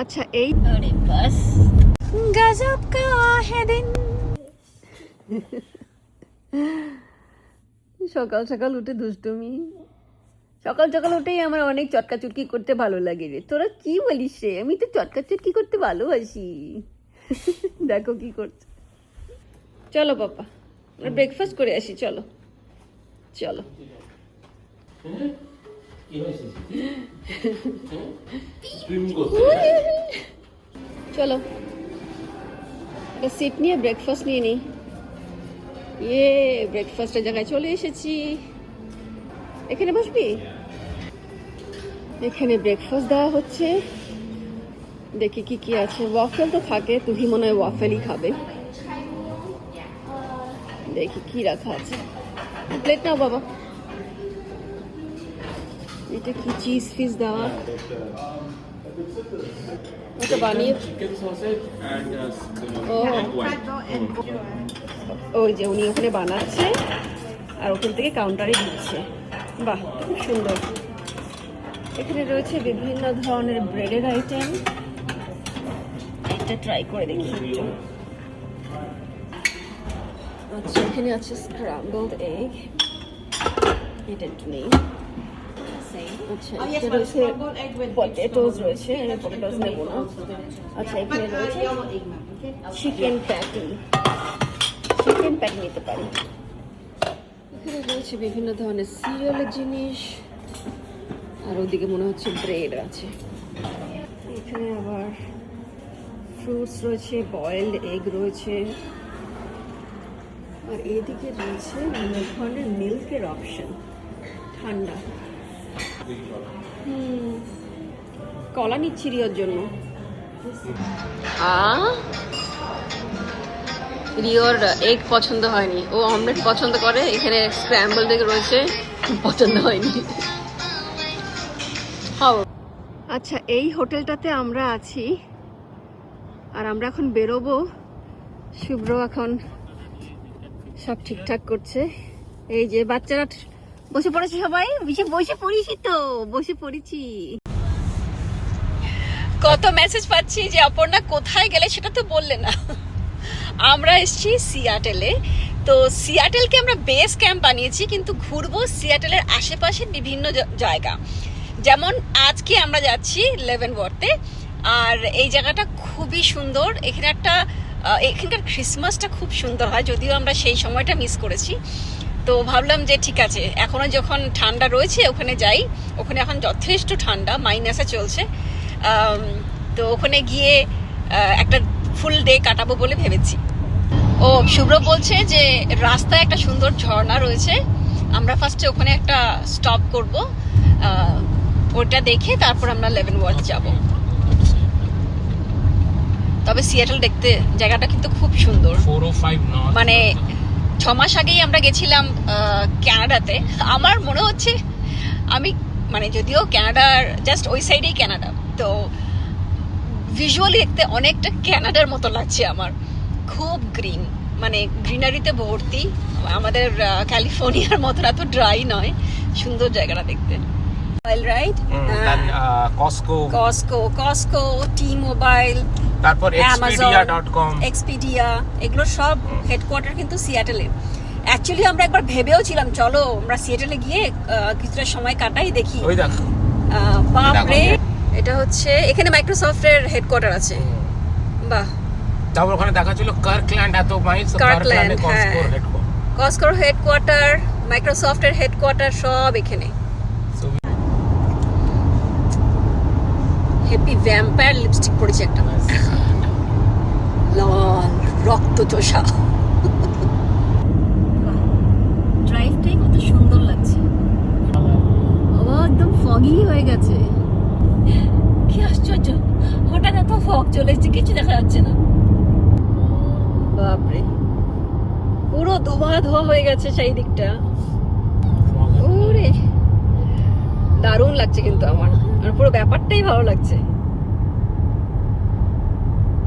আচ্ছা এই বাস গজব কা হে সকাল সকাল উঠে দুষ্টুমি। সকাল সকাল উঠেই আমার অনেক চটকা চুটকি করতে ভালো লাগে রে। তোরা কি বলিস রে? আমি তো চটকা চুটকি করতে ভালোবাসি। দেখো কি করছে। চলো পাপা ব্রেকফাস্ট করে আসি চলো। চলো। হ্যাঁ? চলো। একটা সিট নিয়ে ব্রেকফাস্ট নিয়ে নিই। ইয়ে ব্রেকফাস্টের জায়গায় চলে এসেছি। এখানে বসবি? এখানে ব্রেকফাস্ট দেওয়া হচ্ছে। দেখি কি কি আছে। ওয়াফেল তো থাকে তুই মনে হয় ওয়াফেলই খাবে। দেখি কি রাখা আছে। প্লেট নাও বাবা। এটা কি চিজ ফিস দেওয়া? ওটা বানিয়ে uh, ও। ওই যে উনি ওখানে বানাচ্ছে আর ওখান থেকে কাউন্টারে দিচ্ছে। বাহ খুব সুন্দর। এখানে রয়েছে বিভিন্ন ধরনের ব্রেডের আইটেম একটা ট্রাই করে দেখি। একটু আচ্ছা এখানে আছে স্ক্রাম্বলড এগ এটা একটু নেই। আচ্ছা Oh, এটা রয়েছে পটেটোস রয়েছে আমি পটেটোস নেব না আচ্ছা এখানে রয়েছে চিকেন প্যাটি চিকেন প্যাটি নিতে পারি। এখানে রয়েছে বিভিন্ন ধরনের সিরিয়ালের জিনিস আর ওদিকে মনে হচ্ছে ব্রেড আছে। এখানে আবার ফ্রুটস রয়েছে বয়েলড এগ রয়েছে। আর এদিকে রয়েছে বিভিন্ন ধরনের মিল্কের অপশন ঠান্ডা। কলা নিচ্ছি রিওর জন্য রিওর এগ পছন্দ হয়নি। ও অমলেট পছন্দ করে এখানে স্ক্র্যাম্বল এগ রয়েছে পছন্দ হয়নি। আচ্ছা এই হোটেলটাতে আমরা আছি আর আমরা এখন বেরোবো। শুভ্র এখন সব ঠিকঠাক করছে। এই যে বাচ্চারা বসে পড়েছি সবাই? বসে বসে পড়েছি তো, বসে পড়েছি। কত মেসেজ পাচ্ছি যে অপর্ণা কোথায় গেলে সেটা তো বললে না। আমরা এসেছি সিয়াটেলে। তো সিয়াটেলকে আমরা বেস ক্যাম্প বানিয়েছি, কিন্তু ঘুরবো সিয়াটেলের আশেপাশের বিভিন্ন জায়গা। যেমন আজকে আমরা যাচ্ছি লেভেন ওয়ার্থে আর এই জায়গাটা খুবই সুন্দর। এখানে একটা এখানকার ক্রিসমাসটা খুব সুন্দর হয়, যদিও আমরা সেই সময়টা মিস করেছি। তো ভাবলাম যে ঠিক আছে এখনও যখন ঠান্ডা রয়েছে ওখানে যাই। ওখানে এখন যথেষ্ট ঠান্ডা মাইনাসে চলছে। তো ওখানে গিয়ে একটা ফুল ডে কাটাবো বলে ভেবেছি। ও শুভ্র বলছে যে রাস্তায় একটা সুন্দর ঝর্ণা রয়েছে। আমরা ফার্স্টে ওখানে একটা স্টপ করব। ওটা দেখে তারপর আমরা লেভেন ওয়ার্থ যাব। তবে সিয়াটল দেখতে জায়গাটা কিন্তু খুব সুন্দর। মানে ছ মাস আগেই আমরা গেছিলাম আহ, কানাডাতে আমার মনে হচ্ছে আমি মানে যদিও কানাডার জাস্ট ওই সাইডেই কানাডা তো ভিজুয়ালি দেখতে অনেকটা কানাডার মতো লাগছে আমার। খুব গ্রিন মানে গ্রিনারিতে ভর্তি। আমাদের ক্যালিফোর্নিয়ার মতো এত ড্রাই নয়। সুন্দর জায়গাটা দেখতে। Right then, uh, Costco Costco Costco T Mobile তারপর অ্যামাজন expedia.com এক্সপিডিয়া এগুলো সব হেডকোয়ার্টার কিন্তু সিয়াটেলে অ্যাকচুয়ালি আমরা একবার ভেবেও ছিলাম চলো আমরা সিয়াটেলে গিয়ে কিছুটা সময় কাটাই দেখি। ওই দেখ। বাপরে এটা হচ্ছে এখানে মাইক্রোসফটের হেডকোয়ার্টার আছে। বাহ। তারপর ওখানে দেখা ছিল কার্কল্যান্ড এত মাইলস কার্কল্যান্ডে হ্যাঁ। হেডকোয়ার্টার কস্কোর হেডকোয়ার্টার মাইক্রোসফটের হেডকোয়ার্টার সব এখানে। হ্যাপি ভ্যাম্পায়ার লিপস্টিক পড়েছে একটা। রক্ত চোষা। ড্রাইভটাই কত সুন্দর লাগছে। বাবা একদম ফগি হয়ে গেছে। কি আশ্চর্য। হঠাৎ এত ফগ চলে এসেছে কিছু দেখা যাচ্ছে না। বাপরে। পুরো ধোয়া ধোয়া হয়ে গেছে সেই দিকটা। ওরে। দারুণ লাগছে কিন্তু আমার। আর পুরো ব্যাপারটাই ভালো লাগছে।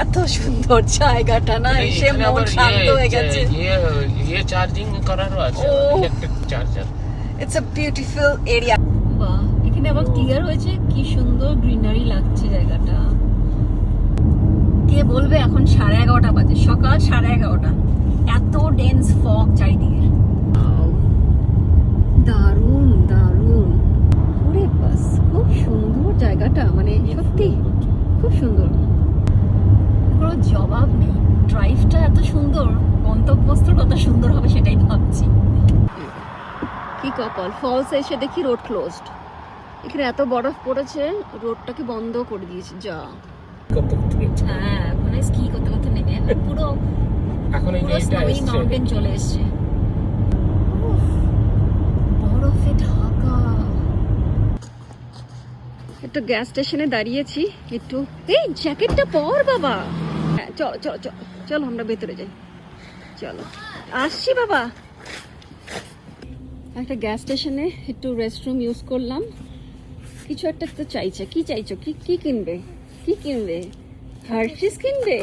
এত সুন্দর জায়গাটা না এসে মন শান্ত ইয়ে- হয়ে গেছে। ইয়ে ইয়ে চার্জিং করারও আছে electric charger it's a beautiful area বাহ এখানে আবার ক্লিয়ার হয়েছে কি সুন্দর গ্রিনারি লাগছে জায়গাটা। কে বলবে এখন সাড়ে এগারোটা বাজে সকাল সাড়ে এগারোটা। এত ডেন্স ফগ চারিদিকে। দারুণ দারুণ। ওরে বাস খুব সুন্দর জায়গাটা মানে সত্যি খুব সুন্দর। কোনো জবাব নেই। ড্রাইভটা এত সুন্দর গন্তব্যস্থল কত সুন্দর হবে সেটাই ভাবছি। কি কপাল ফলস এসে দেখি রোড ক্লোজড এখানে এত বরফ পড়েছে রোডটাকে বন্ধ করে দিয়েছে যা। হ্যাঁ ওখানে স্কি করতে করতে নেমে পুরো এখন এই। মাউন্টেন চলে এসছে। বরফে ঢাকা। একটু গ্যাস স্টেশনে দাঁড়িয়েছি একটু। এই জ্যাকেটটা পর বাবা। হ্যাঁ চলো চলো চলো আমরা ভেতরে যাই। চলো। আসছি বাবা। একটা গ্যাস স্টেশনে একটু রেস্টরুম ইউজ করলাম। কিছু একটা তো চাইছে। কি চাইছো? কি কি কিনবে? কি কিনবে? হার্শিস কিনবে?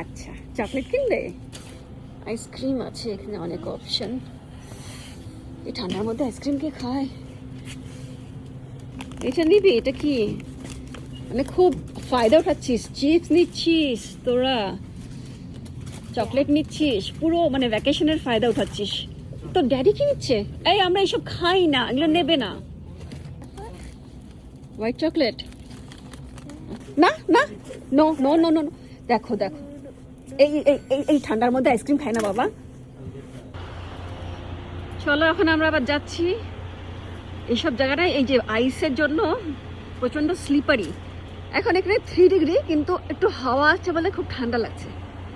আচ্ছা চকলেট কিনবে? আইসক্রিম আছে এখানে অনেক অপশন এই ঠান্ডার মধ্যে আইসক্রিম কে খায়। এটা নিবি? এটা কি? মানে খুব ফায়দা উঠাচ্ছিস চিপস নিচ্ছিস তোরা চকলেট নিচ্ছিস পুরো মানে ভ্যাকেশনের ফায়দা উঠাচ্ছিস। তো ড্যাডি কি নিচ্ছে? এই, আমরা এইসব খাই না, এগুলো নেবে না। হোয়াইট চকলেট না না নো নো নো নো দেখো দেখো। এই এই, এই- ঠান্ডার মধ্যে আইসক্রিম খাই না বাবা। চলো, এখন আমরা আবার যাচ্ছি। এইসব জায়গাটায় এই যে আইসের জন্য প্রচণ্ড স্লিপারি এখন এখানে থ্রি ডিগ্রি কিন্তু একটু হাওয়া আছে বলে খুব ঠান্ডা লাগছে।